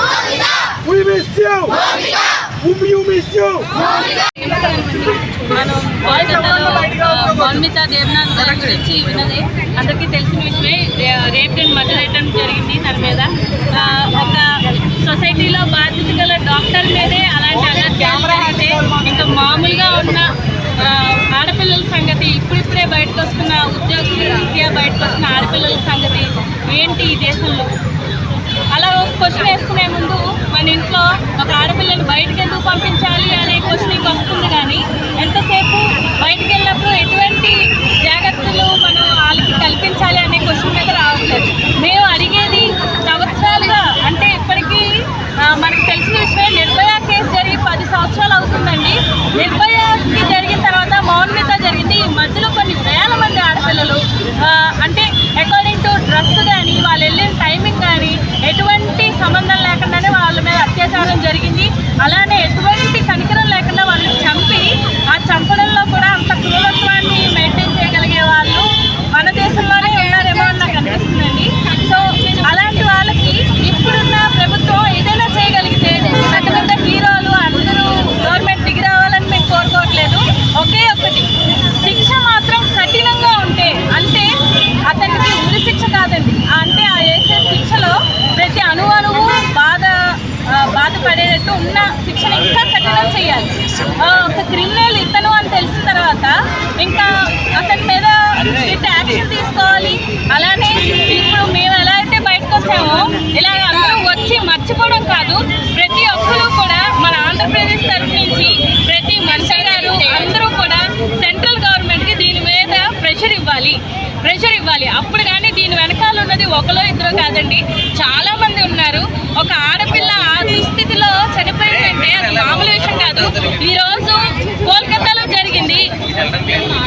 miss. We miss you. We miss you. మనం మౌన్మిత దేవనాథ్ గారి గురించి విన్నది అందరికీ తెలిసిన విషయమే రేప్ అండ్ మర్డర్ ఐటమ్ జరిగింది తన మీద ఒక సొసైటీలో బాధ్యత గల డాక్టర్ మీదే అలాంటి అగత్యాలు అయితే ఇంకా మామూలుగా ఉన్న ఆడపిల్లల సంగతి ఇప్పుడిప్పుడే బయటకు వస్తున్న ఉద్యోగ రీత్యా బయటకు వస్తున్న ఆడపిల్లల సంగతి ఏంటి ఈ దేశంలో అలా ఒక క్వశ్చన్ వేసుకునే ముందు మన ఇంట్లో ఒక ఆడపిల్లని బయటకు ఎందుకు పంపించాలి అనే క్వశ్చన్ వస్తుంది కానీ ఎంతసేపు బయటకు వెళ్ళినప్పుడు ఎటువంటి జాగ్రత్తలు మనం వాళ్ళకి కల్పించాలి అనే క్వశ్చన్ మీద రావట్లేదు మేము అడిగేది సంవత్సరాలుగా అంటే ఇప్పటికీ ఆ, మనకు తెలిసిన విషయం నిర్భయ కేసు జరిగి పది సంవత్సరాలు అవుతుందండి నిర్భయకి జరిగిన తర్వాత మౌన్మిత జరిగింది ఈ మధ్యలో కొన్ని వేల మంది ఆడపిల్లలు ఆ, అంటే అకార్డింగ్ టు డ్రెస్ కానీ వాళ్ళు వెళ్ళిన టైమింగ్ కానీ ఎటువంటి సంబంధం లేకుండానే వాళ్ళ మీద అత్యాచారం జరిగింది అలానే ఎటువంటి కనికరం లేకుండా వాళ్ళని చంపి ఆ చంపడంలో కూడా అంత క్రూరత్వాన్ని మెయింటైన్ చేయగలిగే వాళ్ళు మన దేశంలోనే ఉన్నారేమో అని నాకు అనిపిస్తుందండి సో అలాంటి వాళ్ళకి ఇప్పుడున్న ప్రభుత్వం ఏదైనా చేయగలిగితే పెద్ద పెద్ద హీరోలు అందరూ గవర్నమెంట్ దిగి రావాలని మేము కోరుకోవట్లేదు ఒకే ఒకటి శిక్ష మాత్రం కఠినంగా ఉంటే అంటే అతనికి ఉరి శిక్ష కాదండి అంటే ఆ వేసే శిక్షలో ప్రతి అణు అణువు బాధ ఆ, బాధపడేటట్టు ఉన్న శిక్షను ఇంకా కఠినం చేయాలి ఆ, ఒక క్రిమినల్ ఇతను అని తెలిసిన తర్వాత ఇంకా అతని మీద యాక్షన్ తీసుకోవాలి. అలానే ఇప్పుడు మేము ఎలా అయితే బయటకు వచ్చామో ఇలా అందరూ వచ్చి మర్చిపోవడం కాదు ప్రతి ఒక్కరు కూడా మన ఆంధ్రప్రదేశ్ తరఫు నుంచి ప్రతి మనిషి గారు అందరూ కూడా సెంట్రల్ గవర్నమెంట్కి దీని మీద ప్రెషర్ ఇవ్వాలి. ప్రెషర్ ఇవ్వాలి. అప్పుడు కానీ దీని వెనకాల ఉన్నది ఒకలో ఇద్దరు కాదండి. చాలా మంది ఉన్నారు. ఒక ఆడపిల్ల ఆ దుస్థితిలో చనిపోయిందంటే అది మామూలు విషయం కాదు ఈ రోజు కోల్కతాలో జరిగింది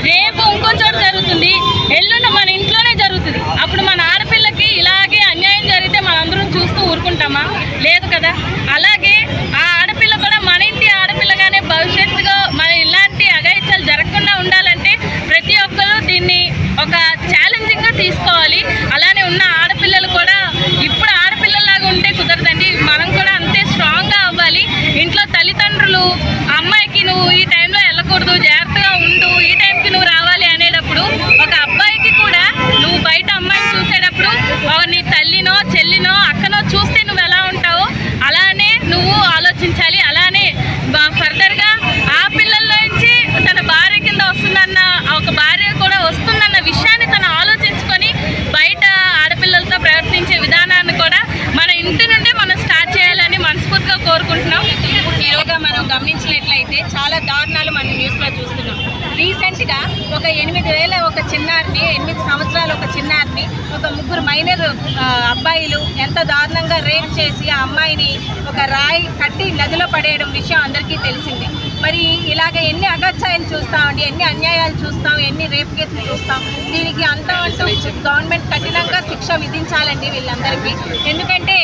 రేపు ఇంకో చోట జరుగుతుంది ఎల్లుండి మన ఇంట్లోనే జరుగుతుంది అప్పుడు మన ఆడపిల్లకి ఇలాగే అన్యాయం జరిగితే మనందరం చూస్తూ ఊరుకుంటామా? లేదు కదా? అలాగే ఆ ఆడపిల్ల కూడా మన ఇంటి ఆడపిల్లగానే భవిష్యత్తుగా మన ఇలాంటి అఘాయిత్యాలు జరగకుండా ఉండాలంటే ప్రతి ఒక్కరూ దీన్ని ఒక ఛాలెంజింగ్గా తీసుకోవాలి అలానే ఉన్న ఆడపిల్లలు కూడా ఇప్పుడు ఆడపిల్లలాగా ఉంటే కుదరదండి మనం కూడా అంతే స్ట్రాంగ్గా అవ్వాలి ఇంట్లో తల్లిదండ్రులు అమ్మాయికి నువ్వు ఈ టైంలో వెళ్ళకూడదు జాగ్రత్తగా ఉండు ఈ టైంకి నువ్వు రావాలి అనేటప్పుడు ఒక అబ్బాయికి కూడా నువ్వు బయట అమ్మాయిని చూసేటప్పుడు ఒక నీ తల్లినో చెల్లినో అక్కనో చూస్తే నువ్వు ఎలా ఉంటావో అలానే నువ్వు ఆలోచించాలి అలానే ఫర్దర్గా ఆ పిల్లల్లోంచి తన భార్య కింద వస్తుందన్న ఒక భార్య కూడా వస్తుందన్న విషయాన్ని తను ఆలోచించుకొని బయట ఆడపిల్లలతో ప్రవర్తించే విధానాన్ని కూడా మన ఇంటి నుండి మనం స్టార్ట్ చేయాలని మనస్ఫూర్తిగా కోరుకుంటున్నాం ఈరోజు మనం గమనించినట్లయితే చాలా దారుణాలు మనం న్యూస్లో చూస్తున్నాం. రీసెంట్గా ఒక ఎనిమిది వేల ఒక చిన్నారిని ఎనిమిది సంవత్సరాల ఒక చిన్నారిని ఒక ముగ్గురు మైనర్ అబ్బాయిలు ఎంత దారుణంగా రేప్ చేసి ఆ అమ్మాయిని ఒక రాయి కట్టి నదిలో పడేయడం విషయం అందరికీ తెలిసిందే. మరి ఇలాగ ఎన్ని అగత్యాలు చూస్తామండి ఎన్ని అన్యాయాలు చూస్తాం? ఎన్ని రేప్ కేసులు చూస్తాం? దీనికి అంత అంటూ గవర్నమెంట్ కఠినంగా శిక్ష విధించాలండి వీళ్ళందరికీ. ఎందుకంటే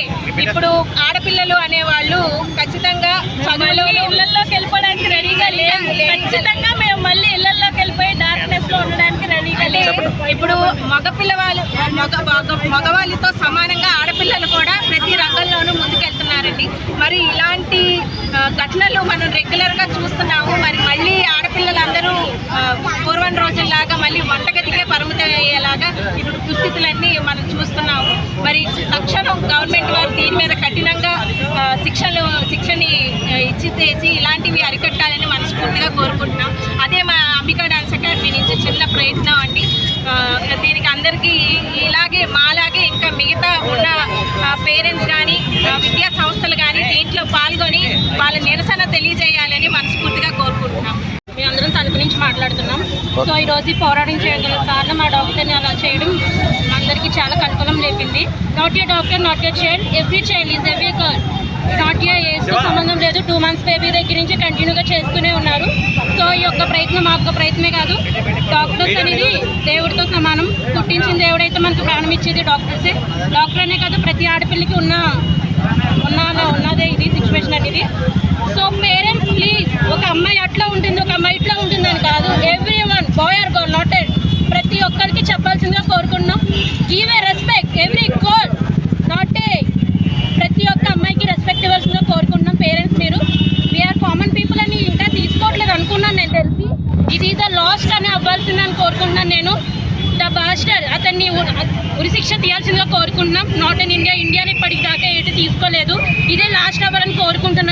ఇప్పుడు ఆడపిల్లలు అనేవాళ్ళు ఖచ్చితంగా చదువులో ఇళ్ళలోకి వెళ్ళిపోవడానికి రెడీగా లేవు ఖచ్చితంగా మేము మళ్ళీ ఇళ్ళలోకి వెళ్ళిపోయి లో ఉండడానికి రెడీగా లేవు ఇప్పుడు మగ పిల్లవాళ్ళు మగ మగ- మగవాళ్ళతో సమానంగా ఆడపిల్లలు కూడా ప్రతి రంగంలోనూ ముందుకెళ్తున్నారండి. మరి ఇలాంటి ఘటనలు మనం రెగ్యులర్గా చూస్తున్నాము. మరి మళ్ళీ ఆడపిల్లలందరూ పూర్వం రోజుల్లాగా మళ్ళీ వంటగదికే పరిమితం అయ్యేలాగా ఇప్పుడు దుస్థితులన్నీ మనం చూస్తున్నాము. మరి తక్షణం గవర్నమెంట్ వారు దీని మీద కఠినంగా ఆ, శిక్షలు శిక్షని ఆ, ఇచ్చి చేసి ఇలాంటివి అరికట్టాలని మనస్ఫూర్తిగా కోరుకుంటున్నాం. అదే మా అంబికా డాన్స్ అకాడమీ నుంచి చిన్న ప్రయత్నం అండి. దీనికి అందరికీ ఇలాగే మాలాగే ఇంకా మిగతా ఉన్న పేరెంట్స్ కానీ విద్యా సంస్థలు కానీ దీంట్లో పాల్గొని వాళ్ళ నిరసన తెలియజేయాలని మనస్ఫూర్తిగా కోరుకుంటున్నాం. మేమందరం తణుకు నుంచి మాట్లాడుతున్నాం. సో ఈ రోజు ఈ పోరాటం చేయగల కారణం ఆ డాక్టర్ని అలా చేయడం అందరికీ చాలా కనుకూలం లేపింది. Not a doctor not a child every child is every girl not a ఏజ్తో సంబంధం లేదు. టూ మంత్స్ బేబీ దగ్గర నుంచి కంటిన్యూగా చేస్తూనే ఉన్నారు. సో ఈ యొక్క ప్రయత్నం మా యొక్క ప్రయత్నమే కాదు. డాక్టర్స్ అనేది దేవుడితో సమానం. పుట్టించిన దేవుడైతే మనకు ప్రాణం ఇచ్చేది డాక్టర్సే డాక్టర్ అనే కాదు ప్రతి ఆడపిల్లకి ఉన్న ఉన్న ఉన్నదే ఇది సిచ్యువేషన్ అనేది. సో పేరెంట్స్ ప్లీజ్ ఒక అమ్మాయి అట్లా ఉంటుంది ఒక అమ్మాయి ఇట్లా ఉంటుందని కాదు. ఎవ్రీ తెలిసి ఇది ఇదో లాస్ట్ అని అవ్వాల్సిందని కోరుకుంటున్నాను నేను. ద బాస్టర్ అతన్ని ఉరిశిక్ష తీయాల్సిందిగా కోరుకుంటున్నాం. నాట్ ఇన్ ఇండియా ఇండియాని ఇప్పటికి దాకా ఏంటి తీసుకోలేదు. ఇదే లాస్ట్ అవ్వాలని కోరుకుంటున్నాను.